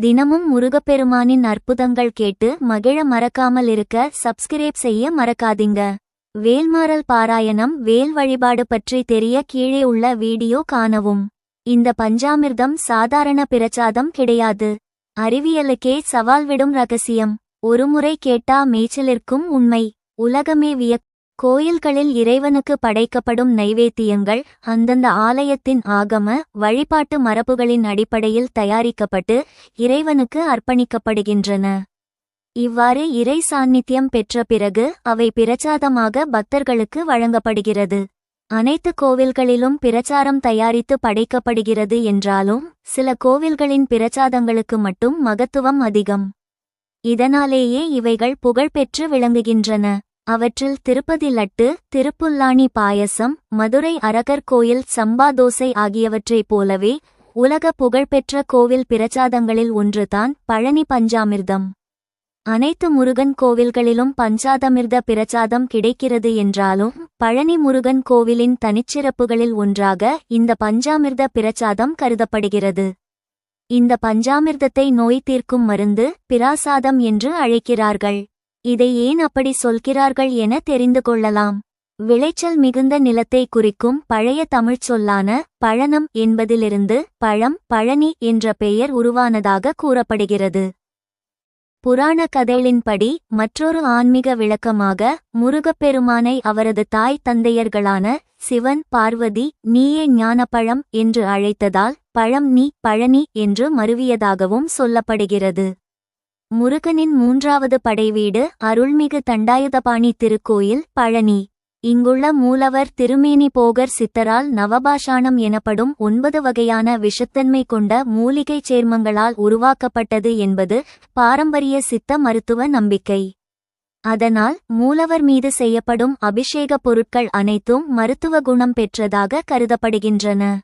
தினமும் முருகப்பெருமானின் அற்புதங்கள் கேட்டு மகிழ மறக்காமல் இருக்க சப்ஸ்கிரைப் செய்ய மறக்காதீங்க. வேல்மாறல் பாராயணம் வேல் வழிபாடு பற்றி தெரிய கீழே உள்ள வீடியோ காணவும். இந்த பஞ்சாமிர்தம் சாதாரண பிரச்சாதம் கிடையாது. அறிவியலுக்கே சவால் விடும் ரகசியம். ஒருமுறை கேட்டா மேய்ச்சலிற்கும் உண்மை. உலகமே வியக் கோயில்களில் இறைவனுக்கு படைக்கப்படும் நைவேத்தியங்கள் அந்தந்த ஆலயத்தின் ஆகம வழிபாட்டு மரபுகளின் அடிப்படையில் தயாரிக்கப்பட்டு இறைவனுக்கு அர்ப்பணிக்கப்படுகின்றன. இவ்வாறு இறை சாநித்தியம் பெற்ற பிறகு அவை பிரச்சாதமாக பக்தர்களுக்கு வழங்கப்படுகிறது. அனைத்து கோவில்களிலும் பிரச்சாரம் தயாரித்து படைக்கப்படுகிறது என்றாலும் சில கோவில்களின் பிரச்சாதங்களுக்கு மட்டும் மகத்துவம் அதிகம். இதனாலேயே இவைகள் புகழ்பெற்று விளங்குகின்றன. அவற்றில் திருப்பதி லட்டு திருப்புல்லாணி பாயசம் மதுரை அரகர் கோயில் சம்பா தோசை ஆகியவற்றைப் போலவே உலக புகழ்பெற்ற கோவில் பிரச்சாதங்களில் ஒன்றுதான் பழனி பஞ்சாமிர்தம். அனைத்து முருகன் கோவில்களிலும் பஞ்சாதமிர்த பிரசாதம் கிடைக்கிறது என்றாலும் பழனி முருகன் கோவிலின் தனிச்சிறப்புகளில் ஒன்றாக இந்த பஞ்சாமிர்த பிரசாதம் கருதப்படுகிறது. இந்த பஞ்சாமிர்தத்தை நோய் தீர்க்கும் மருந்து பிராசாதம் என்று அழைக்கிறார்கள். இதை ஏன் அப்படி சொல்கிறார்கள் என தெரிந்து கொள்ளலாம். விளைச்சல் மிகுந்த நிலத்தை குறிக்கும் பழைய தமிழ்ச் சொல்லான பழனம் என்பதிலிருந்து பழம் பழனி என்ற பெயர் உருவானதாக கூறப்படுகிறது. புராண கதைகளின்படி மற்றொரு ஆன்மீக விளக்கமாக முருகப்பெருமானை அவரது தாய் தந்தையர்களான சிவன் பார்வதி நீயே ஞானப்பழம் என்று அழைத்ததால் பழம் நீ பழனி என்று மருவியதாகவும் சொல்லப்படுகிறது. முருகனின் மூன்றாவது படைவீடு அருள்மிகு தண்டாயுதபாணி திருக்கோயில் பழனி. இங்குள்ள மூலவர் திருமேனி போகர் சித்தரால் நவபாஷாணம் எனப்படும் ஒன்பது வகையான விஷத்தன்மை கொண்ட மூலிகைச் சேர்மங்களால் உருவாக்கப்பட்டது என்பது பாரம்பரிய சித்த மருத்துவ நம்பிக்கை. அதனால் மூலவர் மீது செய்யப்படும் அபிஷேக பொருட்கள் அனைத்தும் மருத்துவ குணம் பெற்றதாக கருதப்படுகின்றன.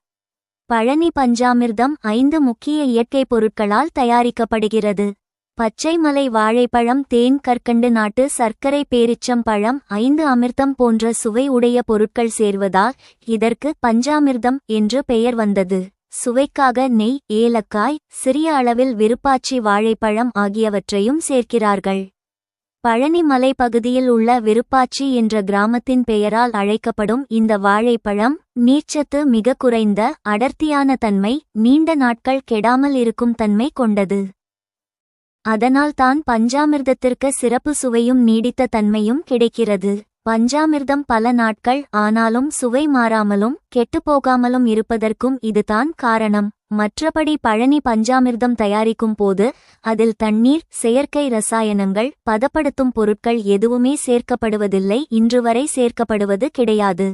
பழனி பஞ்சாமிர்தம் ஐந்து முக்கிய இயற்கை பொருட்களால் தயாரிக்கப்படுகிறது. பச்சைமலை வாழைப்பழம் தேன் கற்கண்டு நாட்டு சர்க்கரை பேரிச்சம் பழம் ஐந்து அமிர்தம் போன்ற சுவை உடைய பொருட்கள் சேர்வதால் இதற்கு பஞ்சாமிர்தம் என்று பெயர் வந்தது. சுவைக்காக நெய் ஏலக்காய் சிறிய அளவில் விருப்பாச்சி வாழைப்பழம் ஆகியவற்றையும் சேர்க்கிறார்கள். பழனி மலை பகுதியில் உள்ள விருப்பாச்சி என்ற கிராமத்தின் பெயரால் அழைக்கப்படும் இந்த வாழைப்பழம் நீர்ச்சத்து மிக குறைந்த அடர்த்தியான தன்மை நீண்ட நாட்கள் கெடாமல் இருக்கும் தன்மை கொண்டது. அதனால் தான் பஞ்சாமிர்தத்திற்கு சிறப்பு சுவையும் நீடித்த தன்மையும் கிடைக்கிறது. பஞ்சாமிர்தம் பல நாட்கள் ஆனாலும் சுவை மாறாமலும் கெட்டுப்போகாமலும் இருப்பதற்கும் இதுதான் காரணம். மற்றபடி பழனி பஞ்சாமிர்தம் தயாரிக்கும் போது அதில் தண்ணீர் செயற்கை ரசாயனங்கள் பதப்படுத்தும் பொருட்கள் எதுவுமே சேர்க்கப்படுவதில்லை இன்று வரை சேர்க்கப்படுவது கிடையாது.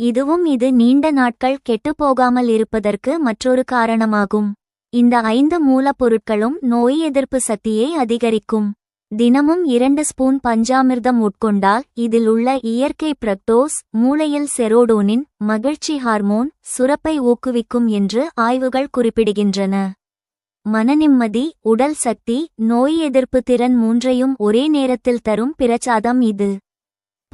இதுவும் இது நீண்ட நாட்கள் கெட்டுப்போகாமல் இருப்பதற்கு மற்றொரு காரணமாகும். இந்த ஐந்து மூலப்பொருட்களும் நோய் எதிர்ப்பு சக்தியை அதிகரிக்கும். தினமும் இரண்டு ஸ்பூன் பஞ்சாமிர்தம் உட்கொண்டால் இதில் உள்ள இயற்கை பிரக்டோஸ் மூளையில் செரோடோனின் மகிழ்ச்சி ஹார்மோன் சுரப்பை ஊக்குவிக்கும் என்று ஆய்வுகள் குறிப்பிடுகின்றன. மனநிம்மதி உடல் சக்தி நோய் எதிர்ப்பு திறன் மூன்றையும் ஒரே நேரத்தில் தரும் பிரச்சாதம் இது.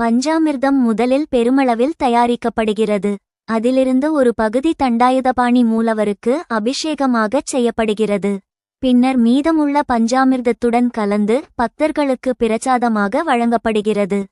பஞ்சாமிர்தம் முதலில் பெருமளவில் தயாரிக்கப்படுகிறது. அதிலிருந்து ஒரு பகுதி தண்டாயுதபாணி மூலவருக்கு அபிஷேகமாகச் செய்யப்படுகிறது. பின்னர் மீதமுள்ள பஞ்சாமிர்தத்துடன் கலந்து பக்தர்களுக்கு பிரசாதமாக வழங்கப்படுகிறது.